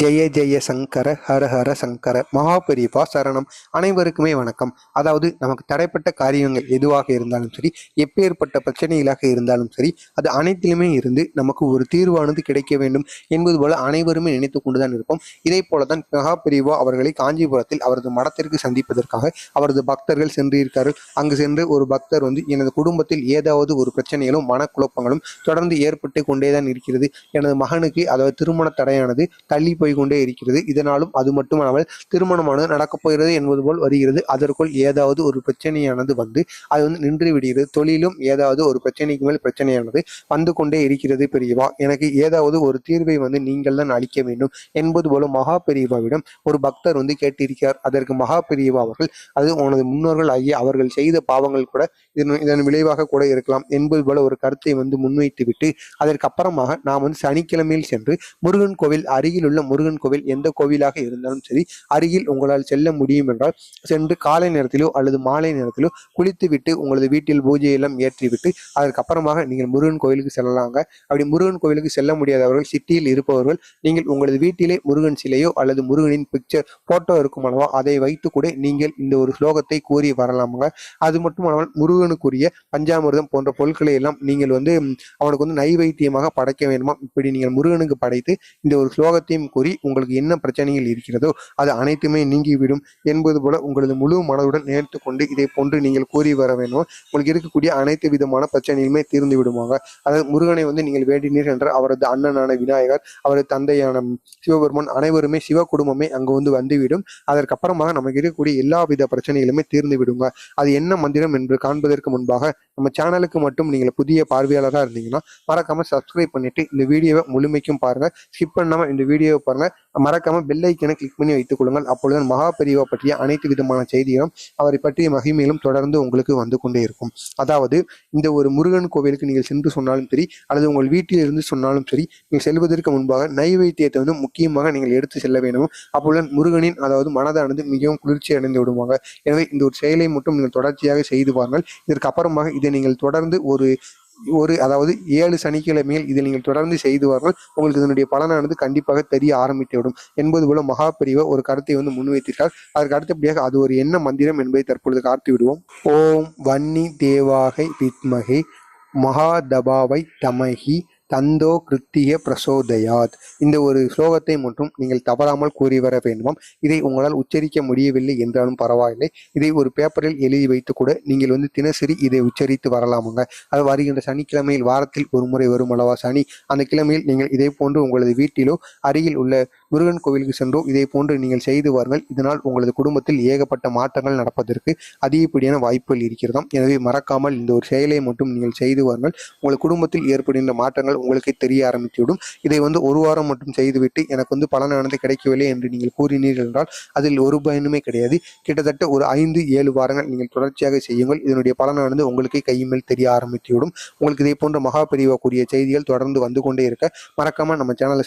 ஜெய ஜெய சங்கர ஹர ஹர சங்கர மகாபெரிவா சரணம். அனைவருக்குமே வணக்கம். அதாவது நமக்கு தடைப்பட்ட காரியங்கள் எதுவாக இருந்தாலும் சரி எப்பேற்பட்ட பிரச்சனைகளாக இருந்தாலும் சரி அது அனைத்திலுமே இருந்து நமக்கு ஒரு தீர்வானது கிடைக்க வேண்டும் என்பது போல அனைவருமே நினைத்து கொண்டுதான் இருப்போம். இதே போலதான் மகாபெரிவா அவர்களை காஞ்சிபுரத்தில் அவரது மடத்திற்கு சந்திப்பதற்காக அவரது பக்தர்கள் சென்றிருக்கார்கள். அங்கு சென்று ஒரு பக்தர் வந்து எனது குடும்பத்தில் ஏதாவது ஒரு பிரச்சனைகளும் மனக்குழப்பங்களும் தொடர்ந்து ஏற்பட்டு கொண்டேதான் இருக்கிறது. எனது மகனுக்கு அதாவது திருமண தடையானது தள்ளி போய் கொண்டே இருக்கிறது. இதனாலும் அது மட்டுமல்லாமல் திருமணமானது நடக்கப் போகிறது என்பது போல் வருகிறது. அதற்குள் ஏதாவது ஒரு பிரச்சனையானது வந்து அது வந்து நின்று விடுகிறது. தொழிலும் ஏதாவது ஒரு பிரச்சனைக்கு மேல் பிரச்சனையானது வந்து கொண்டே இருக்கிறது பெரியவா. எனக்கு ஏதாவது ஒரு தீர்வை வந்து நீங்கள் தான் அளிக்க வேண்டும் என்பது போல மகா பெரியவாவிடம் ஒரு பக்தர் வந்து கேட்டிருக்கிறார். அதற்கு மகா பெரியவா அவர்கள் அது உனது முன்னோர்கள் ஆகிய அவர்கள் செய்த பாவங்கள் கூட இதன் இதன் விளைவாக கூட இருக்கலாம் என்பது போல ஒரு கருத்தை வந்து முன்வைத்து விட்டு அதற்கு அப்புறமாக நாம் வந்து சனிக்கிழமையில் சென்று முருகன் கோவில் அருகில் உள்ள முருகன் கோவில் எந்த கோவிலாக இருந்தாலும் சரி அருகில் உங்களால் செல்ல முடியும் என்றால் சென்று காலை நேரத்திலோ அல்லது மாலை நேரத்திலோ குளித்து விட்டு உங்களது வீட்டில் பூஜை எல்லாம் ஏற்றிவிட்டு அதற்கப்புறமாக நீங்கள் முருகன் கோவிலுக்கு செல்லலாங்க. அப்படி முருகன் கோவிலுக்கு செல்ல முடியாதவர்கள் சிட்டியில் இருப்பவர்கள் நீங்கள் உங்களது வீட்டிலே முருகன் சிலையோ அல்லது முருகனின் பிக்சர் போட்டோ இருக்கும் அல்லவா அதை வைத்து கூட நீங்கள் இந்த ஒரு ஸ்லோகத்தை கூறி வரலாமுங்க. அது மட்டுமல்லாமல் முருகனுக்குரிய பஞ்சாமிர்தம் போன்ற பொருட்களை எல்லாம் நீங்கள் வந்து அவனுக்கு வந்து நைவேத்தியமாக படைக்க வேண்டுமா? இப்படி நீங்கள் முருகனுக்கு படைத்து இந்த ஒரு ஸ்லோகத்தையும் கூறி உங்களுக்கு என்ன பிரச்சனைகள் இருக்கிறதோ அது அனைத்துமே நீங்கிவிடும் என்பது போல உங்களது முழு மனதுடன் நேர்த்து கொண்டு இதை போன்று நீங்கள் கூறி வர வேண்டும். உங்களுக்கு இருக்கக்கூடிய அனைத்து விதமான பிரச்சனைகளுமே தீர்ந்து விடுவாங்க அதாவது முருகனை வந்து நீங்கள் வேண்டினீர் என்ற அவரது அண்ணனான விநாயகர் அவரது தந்தையான சிவபெருமான் அனைவருமே சிவ குடும்பமே அங்கு வந்து வந்துவிடும். அதற்கப்புறமாக நமக்கு இருக்கக்கூடிய எல்லா வித பிரச்சனைகளுமே தீர்ந்து விடுங்க. அது என்ன மந்திரம் என்று காண்பதற்கு முன்பாக நம்ம சேனலுக்கு மட்டும் நீங்கள் புதிய பார்வையாளராக இருந்தீங்கன்னா மறக்காம சப்ஸ்கிரைப் பண்ணிட்டு இந்த வீடியோவை முழுமைக்கும் பாருங்க. ஸ்கிப் பண்ணாம இந்த வீடியோவை பாருங்க. மறக்காம பெல் ஐக்கனை கிளிக் பண்ணி வைத்துக் கொள்ளுங்கள். அப்பொழுது மகா பெரியவா பற்றிய அனைத்து விதமான செய்திகளும் அவரை பற்றிய மகிமையிலும் தொடர்ந்து உங்களுக்கு வந்து கொண்டே இருக்கும். அதாவது இந்த ஒரு முருகன் கோவிலுக்கு நீங்கள் சென்று சொன்னாலும் சரி அல்லது உங்கள் வீட்டில் இருந்து சொன்னாலும் சரி நீங்கள் செல்வதற்கு முன்பாக நைவேத்தியத்தை வந்து முக்கியமாக நீங்கள் எடுத்து செல்ல வேண்டும். அப்பொழுது முருகனின் அதாவது மனதானது மிகவும் குளிர்ச்சி அடைந்து விடுவாங்க. எனவே இந்த ஒரு செயலை மட்டும் நீங்கள் தொடர்ச்சியாக செய்து பாருங்கள். இதற்கு அப்புறமாக இதை நீங்கள் தொடர்ந்து ஒரு ஒரு அதாவது ஏழு சனிக்கிழமையில் இதை நீங்கள் தொடர்ந்து செய்து வாருங்கள் உங்களுக்கு இதனுடைய பலனானது கண்டிப்பாக தெரிய ஆரம்பித்துவிடும் என்பது போல மகா ஒரு கருத்தை வந்து முன்வைத்திருக்கார் அதற்கு அடுத்தபடியாக அது ஒரு என்ன மந்திரம் என்பதை தற்பொழுது காத்து விடுவோம். ஓம் வன்னி தேவாகை வித்மகே மகாதபாவை தமகி தந்தோ கிருத்திய பிரசோதயாத். இந்த ஒரு ஸ்லோகத்தை மட்டும் நீங்கள் தவறாமல் கூறி வர வேண்டுமாம். இதை உங்களால் உச்சரிக்க முடியவில்லை என்றாலும் பரவாயில்லை. இதை ஒரு பேப்பரில் எழுதி வைத்து கூட நீங்கள் வந்து தினசரி இதை உச்சரித்து வரலாமுங்க. அது வருகின்ற சனிக்கிழமையில் வாரத்தில் ஒரு முறை வரும் அல்லவா சனி. அந்த கிழமையில் நீங்கள் இதே போன்று உங்களது வீட்டிலோ அருகில் உள்ள முருகன் கோவிலுக்கு சென்றோம். இதே போன்று நீங்கள் செய்து வாருங்கள். இதனால் உங்களது குடும்பத்தில் ஏகப்பட்ட மாற்றங்கள் நடப்பதற்கு அதிகப்படியான வாய்ப்புகள் இருக்கிறதாம். எனவே மறக்காமல் இந்த ஒரு செயலை மட்டும் நீங்கள் செய்து வாருங்கள். உங்கள் குடும்பத்தில் ஏற்படுகின்ற மாற்றங்கள் உங்களுக்கே தெரிய ஆரம்பித்துவிடும். இதை வந்து ஒரு வாரம் மட்டும் செய்துவிட்டு எனக்கு வந்து பலனானது கிடைக்கவில்லை என்று நீங்கள் கூறினீர்கள் என்றால் அதில் ஒரு பயனுமே கிடையாது. கிட்டத்தட்ட ஒரு ஐந்து ஏழு வாரங்கள் நீங்கள் தொடர்ச்சியாக செய்யுங்கள். இதனுடைய பலனானது உங்களுக்கே கைமேல் தெரிய ஆரம்பித்துவிடும். உங்களுக்கு இதே போன்ற மகா பெரியவா கூடிய செய்திகள் தொடர்ந்து வந்து கொண்டே இருக்க மறக்காம நம்ம சேனலை